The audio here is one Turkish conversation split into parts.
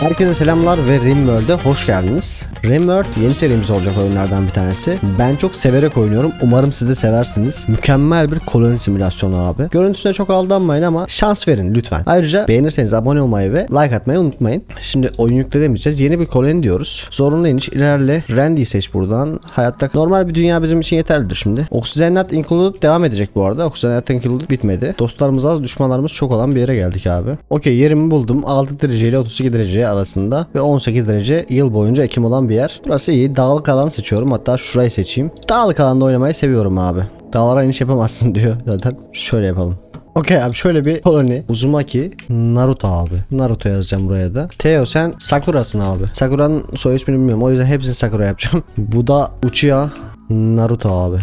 Herkese selamlar ve Rimworld'e hoş geldiniz. Rimworld yeni serimiz olacak oyunlardan bir tanesi. Ben çok severek oynuyorum. Umarım siz de seversiniz. Mükemmel bir koloni simülasyonu abi. Görüntüsüne çok aldanmayın ama şans verin lütfen. Ayrıca beğenirseniz abone olmayı ve like atmayı unutmayın. Şimdi oyun yükledemeyeceğiz. Yeni bir koloni diyoruz. Zorunlu iniş ilerle. Randy'yi seç buradan. Hayatta normal bir dünya bizim için yeterlidir şimdi. Oxygen Not Included devam edecek bu arada. Oxygen Not Included bitmedi. Dostlarımız az, düşmanlarımız çok olan bir yere geldik abi. Okey yerimi buldum. 6 derece ile 32 derece arasında ve 18 derece yıl boyunca ekim olan bir yer. Burası iyi. Dağlık alan seçiyorum. Hatta şurayı seçeyim. Dağlık alanda oynamayı seviyorum abi. Dağlara iniş yapamazsın diyor zaten. Şöyle yapalım. Okey abi şöyle bir koloni. Uzumaki Naruto abi. Naruto yazacağım buraya da. Teo sen Sakura'sın abi. Sakura'nın soy ismini bilmiyorum. O yüzden hepsini Sakura yapacağım. Bu da Uchiha Naruto abi.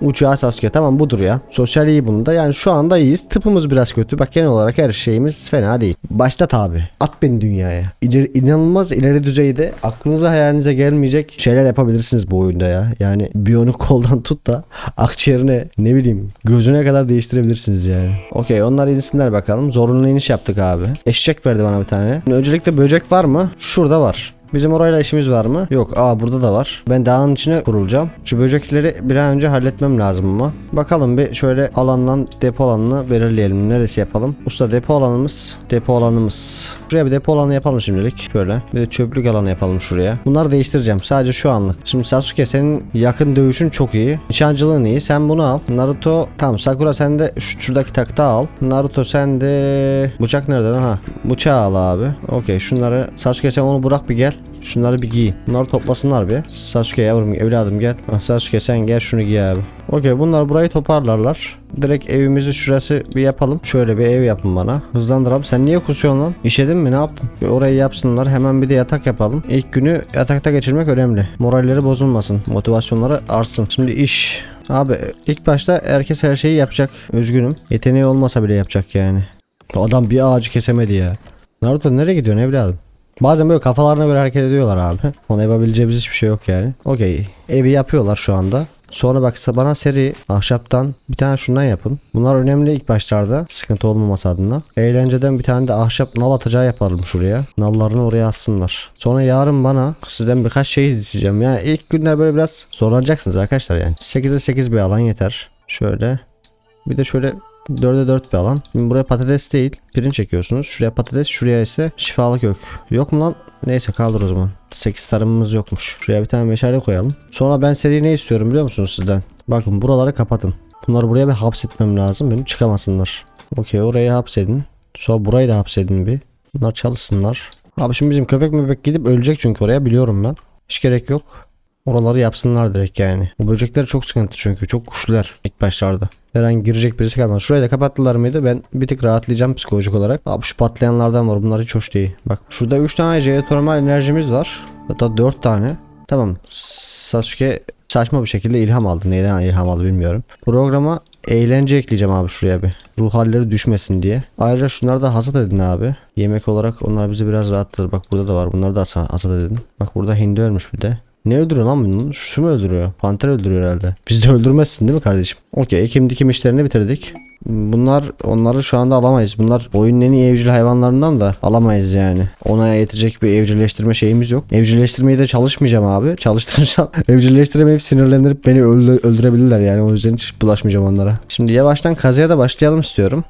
Uçağı Sasuke tamam budur ya. Sosyal iyi bunda. Yani şu anda iyiyiz. Tıpımız biraz kötü. Bak genel olarak her şeyimiz fena değil. Başlat abi. At beni dünyaya. İleri, inanılmaz ileri düzeyde aklınıza hayalinize gelmeyecek şeyler yapabilirsiniz bu oyunda ya. Yani biyonik koldan tut da akciğerine ne bileyim gözüne kadar değiştirebilirsiniz yani. Okey onlar insinler bakalım. Zorunlu iniş yaptık abi. Eşek verdi bana bir tane. Öncelikle böcek var mı? Şurada var. Bizim orayla işimiz var mı? Yok. Aa burada da var. Ben dağın içine kurulacağım. Şu böcekleri bir an önce halletmem lazım ama. Bakalım bir şöyle alandan depo alanını belirleyelim. Neresi yapalım? Usta depo alanımız. Depo alanımız. Şuraya bir depo alanı yapalım şimdilik. Şöyle. Bir de çöplük alanı yapalım şuraya. Bunları değiştireceğim. Sadece şu anlık. Şimdi Sasuke senin yakın dövüşün çok iyi. Nişancılığın iyi. Sen bunu al. Naruto tamam Sakura sen de şu, şuradaki takta al. Naruto sen de bıçak nerede lan? Ha. Bıçağı al abi. Okey şunları Sasuke sen onu bırak bir gel. Şunları bir giy. Bunları toplasınlar bir. Sasuke yavrum evladım gel. Ah, Sasuke sen gel şunu giy abi. Okey bunlar burayı toparlarlar. Direkt evimizi şurası bir yapalım. Şöyle bir ev yapın bana. Hızlandıralım. Sen niye kusuyorsun lan? İşedin mi ne yaptın? Bir orayı yapsınlar. Hemen bir de yatak yapalım. İlk günü yatakta geçirmek önemli. Moralleri bozulmasın. Motivasyonları artsın. Şimdi iş. Abi ilk başta herkes her şeyi yapacak. Üzgünüm. Yeteneği olmasa bile yapacak yani. Adam bir ağacı kesemedi ya. Naruto nereye gidiyorsun evladım? Bazen böyle kafalarına göre hareket ediyorlar abi. Onu yapabileceğimiz hiçbir şey yok yani. Okey. Evi yapıyorlar şu anda. Sonra bak bana seri ahşaptan bir tane şundan yapın. Bunlar önemli ilk başlarda. Sıkıntı olmaması adına. Eğlenceden bir tane de ahşap nal atacağı yapalım şuraya. Nallarını oraya assınlar. Sonra yarın bana sizden birkaç şey isteyeceğim. Yani ilk günler böyle biraz zorlanacaksınız arkadaşlar yani. 8'e 8 bir alan yeter. Şöyle. Bir de şöyle 4'e 4 bir alan. Şimdi buraya patates değil. Pirinç çekiyorsunuz. Şuraya patates, şuraya ise şifalı kök. Yok mu lan? Neyse kaldır o zaman. 8 tarımımız yokmuş. Şuraya bir tane meşale koyalım. Sonra ben seri ne istiyorum biliyor musunuz sizden? Bakın buraları kapatın. Bunları buraya bir hapsetmem lazım. Benim çıkamasınlar. Okey orayı hapsedin. Sonra burayı da hapsedin bir. Bunlar çalışsınlar. Abi şimdi bizim köpek möpek gidip ölecek çünkü oraya biliyorum ben. Hiç gerek yok. Oraları yapsınlar direkt yani. Bu böcekler çok sıkıntı çünkü. Çok güçlüler ilk başlarda. Her an girecek birisi kalmaz. Şurayı da kapattılar mıydı ben bir tık rahatlayacağım psikolojik olarak. Abi şu patlayanlardan var. Bunlar hiç hoş değil. Bak şurada 3 tane jeotermal enerjimiz var. Hatta 4 tane. Tamam. Sasuke saçma bir şekilde ilham aldı. Neyden ilham aldı bilmiyorum. Programa eğlence ekleyeceğim abi şuraya bir. Ruh halleri düşmesin diye. Ayrıca şunları da hasat edin abi. Yemek olarak onlar bizi biraz rahatlatır. Bak burada da var. Bunları da hasa- hasat edin. Bak burada hindi ölmüş bir de. Ne öldürüyor lan bunu? Şu mu öldürüyor? Panter öldürüyor herhalde. Biz de öldürmezsin değil mi kardeşim? Okey ekim dikim işlerini bitirdik. Bunlar onları şu anda alamayız. Bunlar oyunun en iyi evcil hayvanlarından da alamayız yani. Ona yetecek bir evcilleştirme şeyimiz yok. Evcilleştirmeyi de çalışmayacağım abi. Çalıştırırsam evcilleştiremeyip sinirlendirip beni öldü- öldürebilirler yani. O yüzden hiç bulaşmayacağım onlara. Şimdi yavaştan kazıya da başlayalım istiyorum.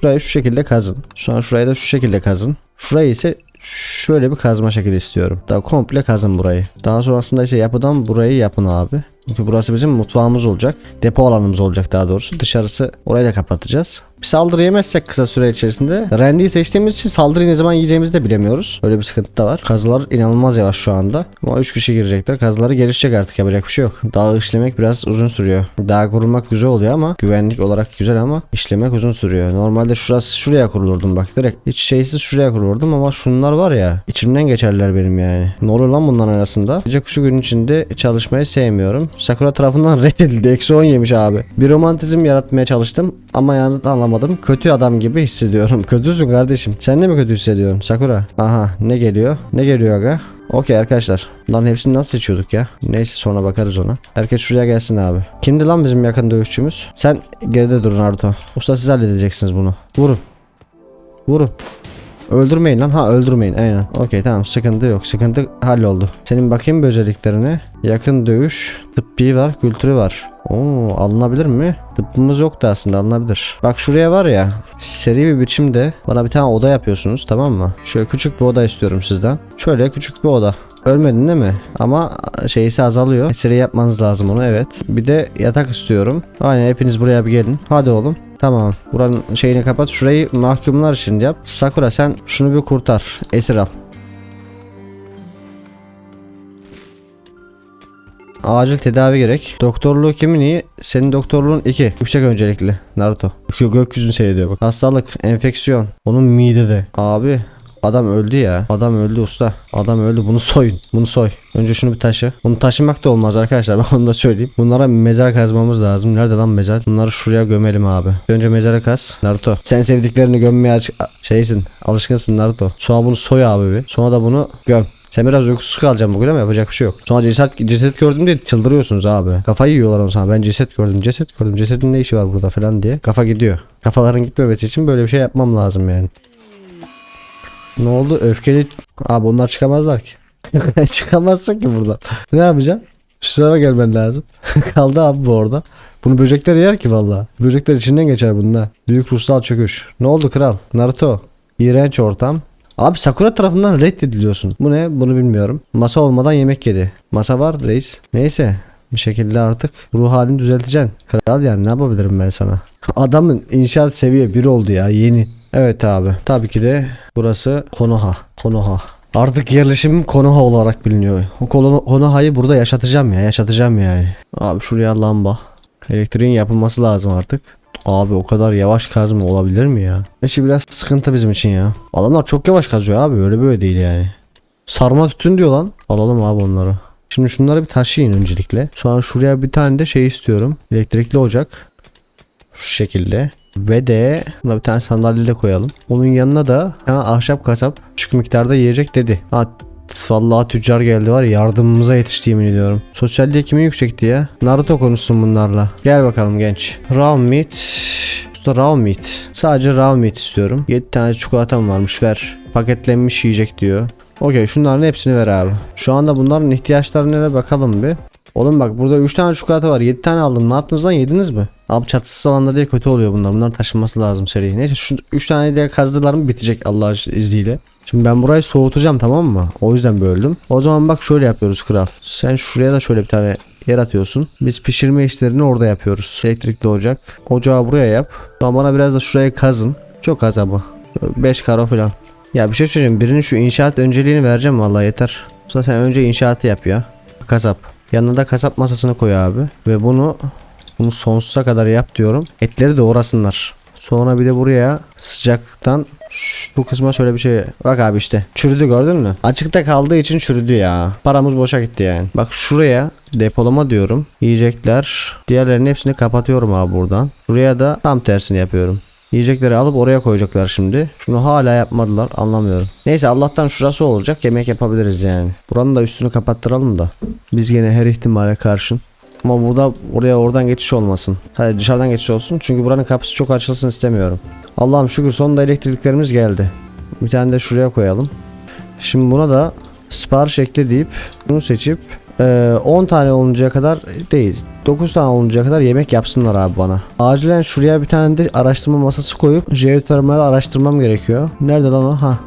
Şurayı şu şekilde kazın. Sonra şurayı da şu şekilde kazın. Şurayı ise şöyle bir kazma şekli istiyorum. Daha komple kazın burayı. Daha sonrasında ise yapıdan burayı yapın abi. Çünkü burası bizim mutfağımız olacak. Depo alanımız olacak daha doğrusu. Dışarısı orayı da kapatacağız. Saldırı yemezsek kısa süre içerisinde. Randy'yi seçtiğimiz için saldırıyı ne zaman yiyeceğimizi de bilemiyoruz. Öyle bir sıkıntı da var. Kazılar inanılmaz yavaş şu anda. Ama 3 kişi girecekler. Kazıları gelişecek artık yapacak bir şey yok. Dağ işlemek biraz uzun sürüyor. Dağ kurulmak güzel oluyor ama güvenlik olarak güzel ama işlemek uzun sürüyor. Normalde şurası şuraya kurulurdum bak direkt. Hiç şeysiz şuraya kurulurdum ama şunlar var ya içimden geçerler benim yani. Ne oluyor lan bunların arasında? Gece kuşu gün içinde çalışmayı sevmiyorum. Sakura tarafından reddedildi. Eksi 10 yemiş abi. Bir romantizm yaratmaya çalıştım ama yanıt anlamadım. Kötü adam gibi hissediyorum. Kötüsün kardeşim. Sen de mi kötü hissediyorsun Sakura? Aha ne geliyor? Ne geliyor aga? Okey arkadaşlar. Bunların hepsini nasıl seçiyorduk ya? Neyse sonra bakarız ona. Herkes şuraya gelsin abi. Kimdi lan bizim yakın dövüşçümüz? Sen geride dur Naruto. Usta siz halledeceksiniz bunu. Vurun. Vurun. Öldürmeyin lan. Ha öldürmeyin. Aynen. Okey tamam sıkıntı yok. Sıkıntı halloldu. Senin bakayım bir özelliklerine. Yakın dövüş. Tıbbi var. Kültürü var. Oo alınabilir mi? Tıbbımız yoktu aslında alınabilir. Bak şuraya var ya. Seri bir biçimde bana bir tane oda yapıyorsunuz tamam mı? Şöyle küçük bir oda istiyorum sizden. Şöyle küçük bir oda. Ölmedin değil mi? Ama şeysi azalıyor. Seri yapmanız lazım onu evet. Bir de yatak istiyorum. Aynen hepiniz buraya bir gelin. Hadi oğlum. Tamam. Buranın şeyini kapat. Şurayı mahkumlar için yap. Sakura sen şunu bir kurtar. Esir al. Acil tedavi gerek. Doktorluğu kimin iyi? Senin doktorluğun 2. Yüksek öncelikli. Naruto. Gö gökyüzünü seyrediyor bak. Hastalık, enfeksiyon. Onun midede. Abi Adam öldü ya. Adam öldü usta. Adam öldü. Bunu soyun. Bunu soy. Önce şunu bir taşı. Bunu taşımak da olmaz arkadaşlar. Ben onu da söyleyeyim. Bunlara mezar kazmamız lazım. Nerede lan mezar? Bunları şuraya gömelim abi. Önce mezara kaz. Naruto. Sen sevdiklerini gömmeye aç şeysin. Alışkınsın Naruto. Sonra bunu soy abi bir. Sonra da bunu göm. Sen biraz uykusuz kalacaksın bugün ama yapacak bir şey yok. Sonra ceset, ceset gördüm diye çıldırıyorsunuz abi. Kafayı yiyorlar onu sana. Ben ceset gördüm, ceset gördüm. Cesedin ne işi var burada falan diye. Kafa gidiyor. Kafaların gitmemesi için böyle bir şey yapmam lazım yani. Ne oldu? Öfkeli... Abi onlar çıkamazlar ki. Çıkamazsın ki buradan. Ne yapacaksın? Şu tarafa gelmen lazım. Kaldı abi bu orada. Bunu böcekler yer ki valla. Böcekler içinden geçer bununla. Büyük ruhsal çöküş. Ne oldu kral? Naruto. İğrenç ortam. Abi Sakura tarafından reddediliyorsun. Bu ne? Bunu bilmiyorum. Masa olmadan yemek yedi. Masa var reis. Neyse. Bir şekilde artık ruh halini düzelteceksin. Kral yani ne yapabilirim ben sana? Adamın inşaat seviye 1 oldu ya yeni. Evet abi. Tabii ki de burası Konoha. Konoha. Artık yerleşimim Konoha olarak biliniyor. O Kono- Konoha'yı burada yaşatacağım ya. Yaşatacağım yani. Abi şuraya lamba. Elektriğin yapılması lazım artık. Abi o kadar yavaş kazma olabilir mi ya? İşi biraz sıkıntı bizim için ya. Adamlar çok yavaş kazıyor abi öyle böyle değil yani. Sarma tütün diyor lan. Alalım abi onları. Şimdi şunları bir taşıyın öncelikle. Sonra şuraya bir tane de şey istiyorum. Elektrikli ocak. Şu şekilde. Ve de buna bir tane sandalye de koyalım. Onun yanına da ha, ahşap kasap küçük miktarda yiyecek dedi. Ha, Vallahi tüccar geldi var ya, yardımımıza yetişti yemin ediyorum. Sosyalliği kimin yüksekti ya? Naruto konuşsun bunlarla. Gel bakalım genç. Raw meat. Usta raw meat. Sadece raw meat istiyorum. 7 tane çikolatam varmış ver. Paketlenmiş yiyecek diyor. Okey şunların hepsini ver abi. Şu anda bunların ihtiyaçlarına bakalım bir. Oğlum bak burada 3 tane çikolata var. 7 tane aldım. Ne yaptınız lan? Yediniz mi? Abi çatısız alanda diye kötü oluyor bunlar. Bunların taşınması lazım seri. Neyse şu 3 tane de kazdılar mı bitecek Allah izniyle. Şimdi ben burayı soğutacağım tamam mı? O yüzden böldüm. O zaman bak şöyle yapıyoruz kral. Sen şuraya da şöyle bir tane yer atıyorsun. Biz pişirme işlerini orada yapıyoruz. Elektrikli ocak. Ocağı buraya yap. Sonra bana biraz da şurayı kazın. Çok az ama. 5 karo falan. Ya bir şey söyleyeyim. Birinin şu inşaat önceliğini vereceğim vallahi yeter. Sonra sen önce inşaatı yap ya. Kasap. Yanına da kasap masasını koy abi. Ve bunu bunu sonsuza kadar yap diyorum. Etleri doğrasınlar. Sonra bir de buraya sıcaktan bu kısma şöyle bir şey. Bak abi işte. Çürüdü gördün mü? Açıkta kaldığı için çürüdü ya. Paramız boşa gitti yani. Bak şuraya depolama diyorum. Yiyecekler. Diğerlerinin hepsini kapatıyorum abi buradan. Buraya da tam tersini yapıyorum. Yiyecekleri alıp oraya koyacaklar şimdi. Şunu hala yapmadılar anlamıyorum. Neyse Allah'tan şurası olacak yemek yapabiliriz yani. Buranın da üstünü kapattıralım da. Biz gene her ihtimale karşın. Ama burada oraya oradan geçiş olmasın. Hayır dışarıdan geçiş olsun. Çünkü buranın kapısı çok açılsın istemiyorum. Allah'ım şükür sonunda elektriklerimiz geldi. Bir tane de şuraya koyalım. Şimdi buna da sipariş ekle deyip bunu seçip eee, 10 tane oluncaya kadar değil 9 tane oluncaya kadar yemek yapsınlar abi bana. Acilen şuraya bir tane de araştırma masası koyup jeotermal araştırmam gerekiyor. Nerede lan o? Ha.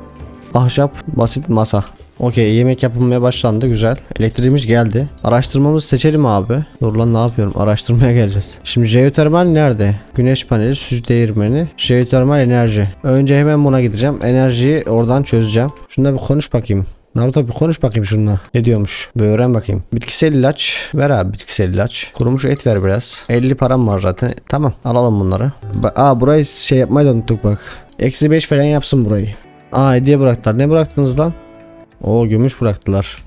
Ahşap basit masa. Okey yemek yapılmaya başlandı güzel. Elektriğimiz geldi. Araştırmamızı seçelim abi. Dur lan ne yapıyorum? Araştırmaya geleceğiz. Şimdi jeotermal nerede? Güneş paneli, süz değirmeni, jeotermal enerji. Önce hemen buna gideceğim. Enerjiyi oradan çözeceğim. Şunda bir konuş bakayım. Naruto bir konuş bakayım şununla. Ne diyormuş? Bir öğren bakayım. Bitkisel ilaç. Ver abi bitkisel ilaç. Kurumuş et ver biraz. 50 param var zaten. Tamam alalım bunları. Ba- Aa burayı şey yapmayı da unuttuk bak. Eksi 5 falan yapsın burayı. Aa hediye bıraktılar. Ne bıraktınız lan? O gümüş bıraktılar.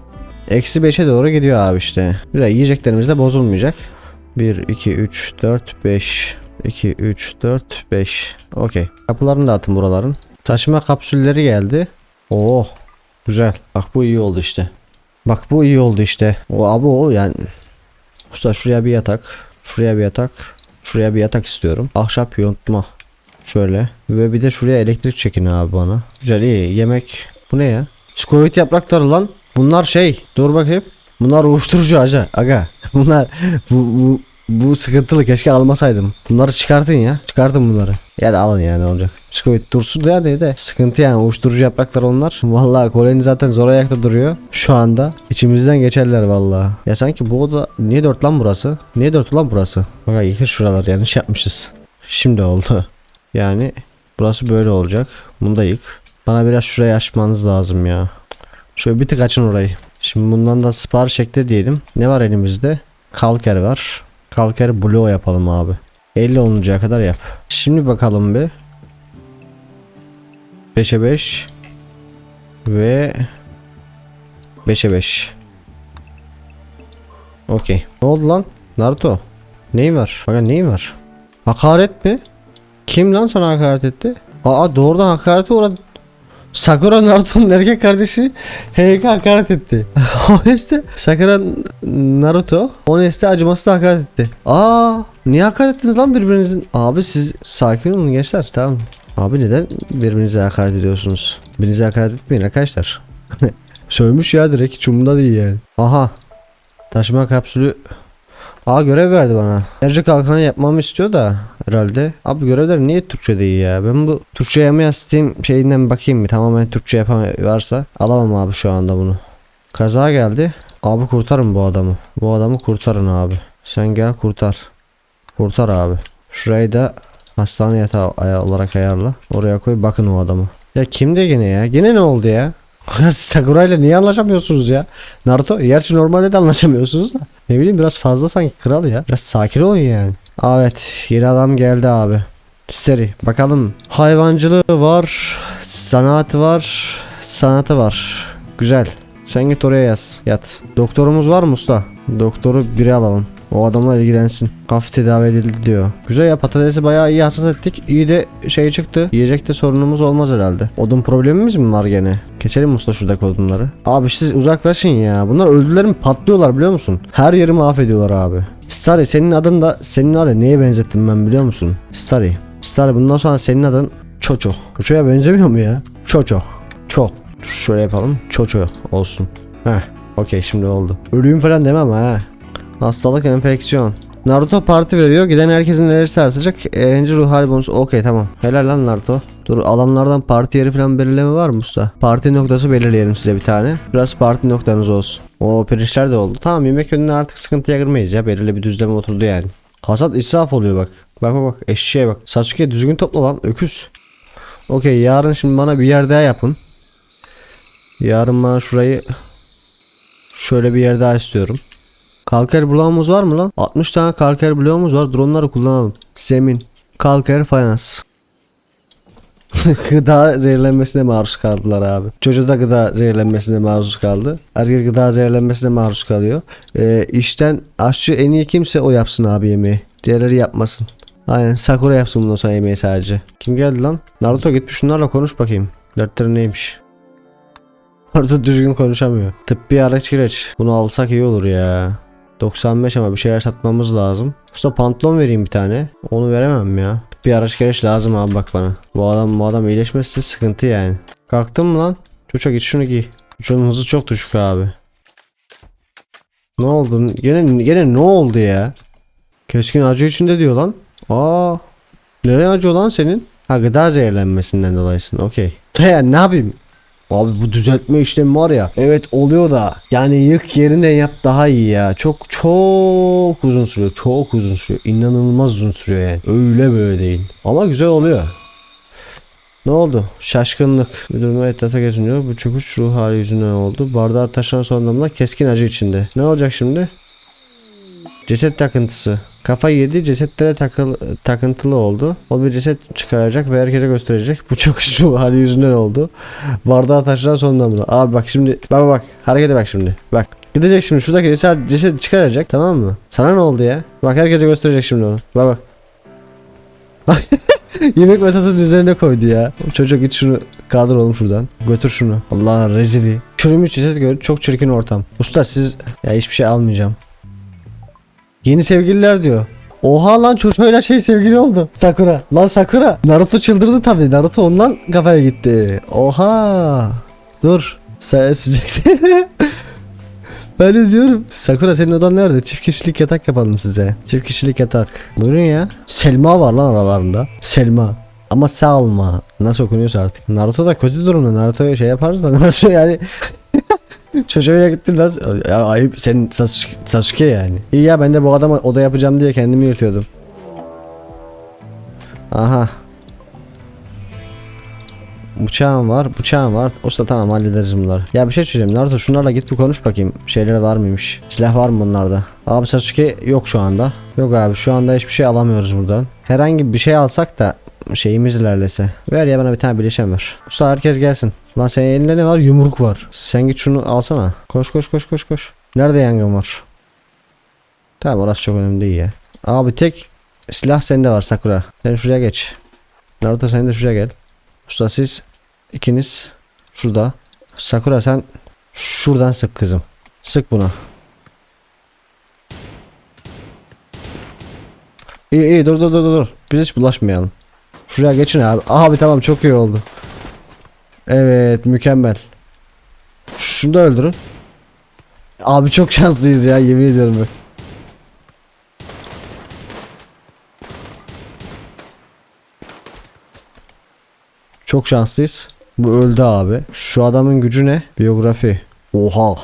Eksi 5'e doğru gidiyor abi işte. Güzel yiyeceklerimiz de bozulmayacak. 1, 2, 3, 4, 5. 2, 3, 4, 5. Okey. Kapılarını da atın buraların. Taşıma kapsülleri geldi. Oo. Güzel. Bak bu iyi oldu işte. Bak bu iyi oldu işte. O abi o yani. Usta şuraya bir yatak. Şuraya bir yatak. Şuraya bir yatak istiyorum. Ahşap yontma. Şöyle. Ve bir de şuraya elektrik çekin abi bana. Güzel iyi. Yemek. Bu ne ya? Skoyut yaprakları lan. Bunlar şey. Dur bakayım. Bunlar uyuşturucu aga. Aga. Bunlar bu, bu bu sıkıntılı keşke almasaydım. Bunları çıkartın ya. Çıkartın bunları. Ya da alın yani olacak. Psikoid dursun da yani de sıkıntı yani uyuşturucu yapraklar onlar. Vallahi koloni zaten zor ayakta duruyor. Şu anda içimizden geçerler vallahi. Ya sanki bu oda niye dört lan burası? Niye dört lan burası? Bak yıkır şuralar yanlış yapmışız. Şimdi oldu. Yani burası böyle olacak. Bunu da yık. Bana biraz şurayı açmanız lazım ya. Şöyle bir tık açın orayı. Şimdi bundan da sipariş ekle diyelim. Ne var elimizde? Kalker var. Kalker bloğu yapalım abi. 50 oluncaya kadar yap. Şimdi bakalım bir. 5'e 5 ve 5'e 5. Okey. Ne oldu lan? Naruto. Neyin var? Bakın neyin var? Hakaret mi? Kim lan sana hakaret etti? Aa doğrudan hakarete uğradı. Sakura Naruto'nun erkek kardeşi Heike hakaret etti. Honest'e Sakura Naruto Honest'e acımasız hakaret etti. Aa niye hakaret ettiniz lan birbirinizin? Abi siz sakin olun gençler tamam. Abi neden birbirinize hakaret ediyorsunuz? Birbirinize hakaret etmeyin arkadaşlar. Sövmüş ya direkt hiç değil yani. Aha. Taşıma kapsülü Aa görev verdi bana. Enerji kalkanı yapmamı istiyor da herhalde. Abi görevler niye Türkçe değil ya? Ben bu Türkçe yapmaya Steam şeyinden bakayım bir tamamen Türkçe yapan varsa alamam abi şu anda bunu. Kaza geldi. Abi kurtarın bu adamı. Bu adamı kurtarın abi. Sen gel kurtar. Kurtar abi. Şurayı da hastane yatağı olarak ayarla. Oraya koy bakın o adamı. Ya kimde gene ya? Gene ne oldu ya? Sakura ile niye anlaşamıyorsunuz ya? Naruto gerçi normalde de anlaşamıyorsunuz da. Ne bileyim biraz fazla sanki kral ya. Biraz sakin olun yani. Evet yeni adam geldi abi. Seri bakalım. Hayvancılığı var. Sanatı var. Sanatı var. Güzel. Sen git oraya yaz. Yat. Doktorumuz var mı usta? Doktoru biri alalım. O adamla ilgilensin. Hafif tedavi edildi diyor. Güzel ya patatesi bayağı iyi hassas ettik. İyi de şey çıktı. Yiyecekte sorunumuz olmaz herhalde. Odun problemimiz mi var gene? Keselim usta şuradaki odunları. Abi siz uzaklaşın ya. Bunlar öldüler mi patlıyorlar biliyor musun? Her yeri mahvediyorlar abi. Starry senin adın da senin var neye benzettim ben biliyor musun? Starry. Starry bundan sonra senin adın Çoço. Çoço'ya benzemiyor mu ya? Çoço. Ço. Dur şöyle yapalım. Çoço olsun. Heh. Okey şimdi oldu. Ölüyüm falan demem ha. Hastalık enfeksiyon. Naruto parti veriyor. Giden herkesin enerjisi artacak. Eğlence ruh hali bonusu. Okey tamam. Helal lan Naruto. Dur alanlardan parti yeri falan belirleme var mı usta? Parti noktası belirleyelim size bir tane. Burası parti noktanız olsun. O pirinçler de oldu. Tamam yemek önüne artık sıkıntıya girmeyiz ya. Belirli bir düzleme oturdu yani. Hasat israf oluyor bak. Bak bak bak eşeğe bak. Sasuke düzgün topla lan öküz. Okey yarın şimdi bana bir yer daha yapın. Yarın bana şurayı şöyle bir yer daha istiyorum. Kalker bloğumuz var mı lan? 60 tane kalker bloğumuz var. Dronları kullanalım. Zemin. Kalker fayans. gıda zehirlenmesine maruz kaldılar abi. Çocuğu da gıda zehirlenmesine maruz kaldı. Herkes gıda zehirlenmesine maruz kalıyor. Ee, işten aşçı en iyi kimse o yapsın abi yemeği. Diğerleri yapmasın. Aynen Sakura yapsın bundan sonra yemeği sadece. Kim geldi lan? Naruto git bir şunlarla konuş bakayım. Dertleri neymiş? Naruto düzgün konuşamıyor. Tıbbi araç gereç. Bunu alsak iyi olur ya. 95 ama bir şeyler satmamız lazım. Usta pantolon vereyim bir tane. Onu veremem ya. Bir araç gereç lazım abi bak bana. Bu adam bu adam iyileşmezse sıkıntı yani. Kalktın mı lan? Çocuğa git şunu giy. Çocuğun hızı çok düşük abi. Ne oldu? Gene, gene ne oldu ya? Keskin acı içinde diyor lan. Aa. Nereye acıyor lan senin? Ha gıda zehirlenmesinden dolayısın. Okey. Ya ne yapayım? Abi bu düzeltme işlemi var ya. Evet oluyor da. Yani yık yerinden yap daha iyi ya. Çok çok uzun sürüyor. Çok uzun sürüyor. İnanılmaz uzun sürüyor yani. Öyle böyle değil. Ama güzel oluyor. Ne oldu? Şaşkınlık. Müdürüme etrafta geziniyor. Bu çöküş ruh hali yüzünden oldu. Bardağı taşıran son damla keskin acı içinde. Ne olacak şimdi? Ceset takıntısı. Kafa yedi cesetlere takıl, takıntılı oldu. O bir ceset çıkaracak ve herkese gösterecek. Bu çok şu hali yüzünden oldu. Bardağı taşıran son damla. Abi bak şimdi bak bak harekete bak şimdi. Bak gidecek şimdi şuradaki ceset, ceset çıkaracak tamam mı? Sana ne oldu ya? Bak herkese gösterecek şimdi onu. Bak bak. Yemek masasının üzerine koydu ya. Çocuk git şunu kaldır oğlum şuradan. Götür şunu. Allah rezili. Çürümüş ceset gör. Çok çirkin ortam. Usta siz ya hiçbir şey almayacağım. Yeni sevgililer diyor. Oha lan çocuğuyla şey sevgili oldu. Sakura. Lan Sakura. Naruto çıldırdı tabii. Naruto ondan kafaya gitti. Oha. Dur. Sen sıcaksın. ben de diyorum. Sakura senin odan nerede? Çift kişilik yatak yapalım size. Çift kişilik yatak. Buyurun ya. Selma var lan aralarında. Selma. Ama Salma. Nasıl okunuyorsa artık. Naruto da kötü durumda. Naruto'ya şey yaparız da. Naruto yani Çocuğuyla gittin lan. Ya ayıp senin Sasuke, Sasuke yani. İyi ya ben de bu adama oda yapacağım diye kendimi yırtıyordum. Aha. Bıçağım var, bıçağım var. Usta tamam hallederiz bunları. Ya bir şey söyleyeceğim. Naruto şunlarla git bir konuş bakayım. Şeyleri var mıymış? Silah var mı bunlarda? Abi Sasuke yok şu anda. Yok abi şu anda hiçbir şey alamıyoruz buradan. Herhangi bir şey alsak da şeyimiz ilerlese. Ver ya bana bir tane bileşen ver. Usta herkes gelsin. Lan senin elinde ne var? Yumruk var. Sen git şunu alsana. Koş koş koş koş koş. Nerede yangın var? Tamam orası çok önemli değil ya. Abi tek silah sende var Sakura. Sen şuraya geç. Naruto sen de şuraya gel. Usta siz ikiniz şurada. Sakura sen şuradan sık kızım. Sık buna. İyi iyi dur dur dur dur. Biz hiç bulaşmayalım. Şuraya geçin abi. Abi tamam çok iyi oldu. Evet mükemmel. Şunu da öldürün. Abi çok şanslıyız ya yemin ediyorum bak. Çok şanslıyız. Bu öldü abi. Şu adamın gücü ne? Biyografi. Oha.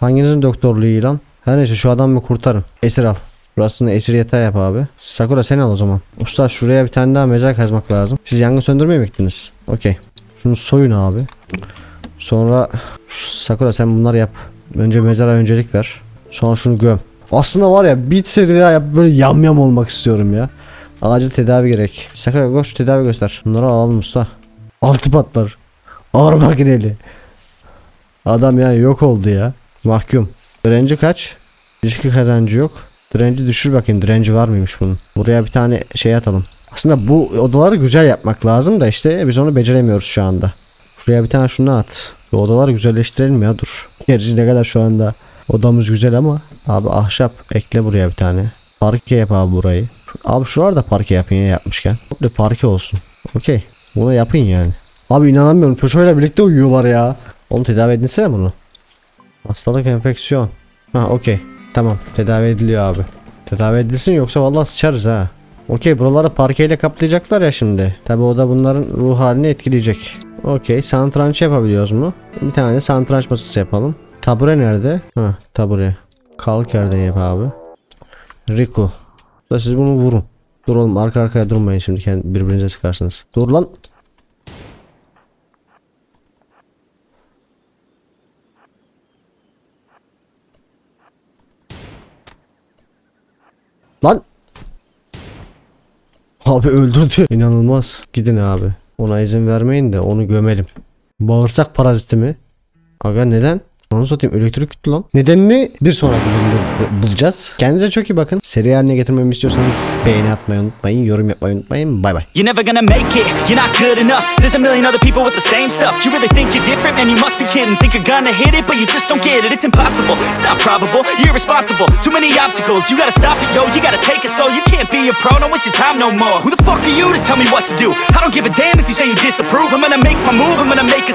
Hanginizin doktorluğu iyi lan? Her neyse şu adamı kurtarın. Esir al. Burasını esir yatağı yap abi. Sakura sen al o zaman. Usta şuraya bir tane daha mezar kazmak lazım. Siz yangın söndürmeye mi gittiniz? Okey. Şunu soyun abi. Sonra Sakura sen bunları yap. Önce mezara öncelik ver. Sonra şunu göm. Aslında var ya bir seri daha yap böyle yamyam olmak istiyorum ya. Acil tedavi gerek. Sakura koş tedavi göster. Bunları alalım usta. Altı patlar. Ağır makineli. Adam yani yok oldu ya. Mahkum. Direnci kaç? İlişki kazancı yok. Direnci düşür bakayım. Direnci var mıymış bunun? Buraya bir tane şey atalım. Aslında bu odaları güzel yapmak lazım da işte biz onu beceremiyoruz şu anda. Şuraya bir tane şunu at. Bu odaları güzelleştirelim ya dur. Gerçi ne kadar şu anda odamız güzel ama abi ahşap ekle buraya bir tane. Parke yap abi burayı. Abi şuralarda parke yapın ya yapmışken. Bir parke olsun. Okey. Bunu yapın yani. Abi inanamıyorum çocuğuyla birlikte uyuyorlar ya. Oğlum tedavi edinsene bunu. Hastalık enfeksiyon. Ha okey. Tamam tedavi ediliyor abi. Tedavi edilsin yoksa vallahi sıçarız ha. Okey buraları parkeyle kaplayacaklar ya şimdi. Tabi o da bunların ruh halini etkileyecek. Okey santranç yapabiliyoruz mu? Bir tane santranç masası yapalım. Tabure nerede? Ha tabure. Kalk yerden yap abi. Riku. Da siz bunu vurun. Dur oğlum arka arkaya durmayın şimdi kendi birbirinize sıkarsınız. Dur lan. Lan. Abi öldürdü. İnanılmaz. Gidin abi. Ona izin vermeyin de onu gömelim. Bağırsak paraziti mi? Aga neden? Onu satayım elektrik gitti lan. Nedenini bir sonraki bölümde bu- bulacağız. Kendinize çok iyi bakın. Seri haline getirmemi istiyorsanız beğeni atmayı unutmayın. Yorum yapmayı unutmayın. Bay bay. You're never gonna make it, you're not good enough. There's a million other people with the same stuff. You really think you're different, man? You must be kidding. Think you're gonna hit it, but you just don't get it. It's impossible, it's not probable. You're irresponsible, too many obstacles. You gotta stop it, yo. You gotta take it slow. You can't be a pro, don't waste your time no more. Who the fuck are you to tell me what to do? I don't give a damn if you say you disapprove. I'm gonna make my move, I'm gonna make a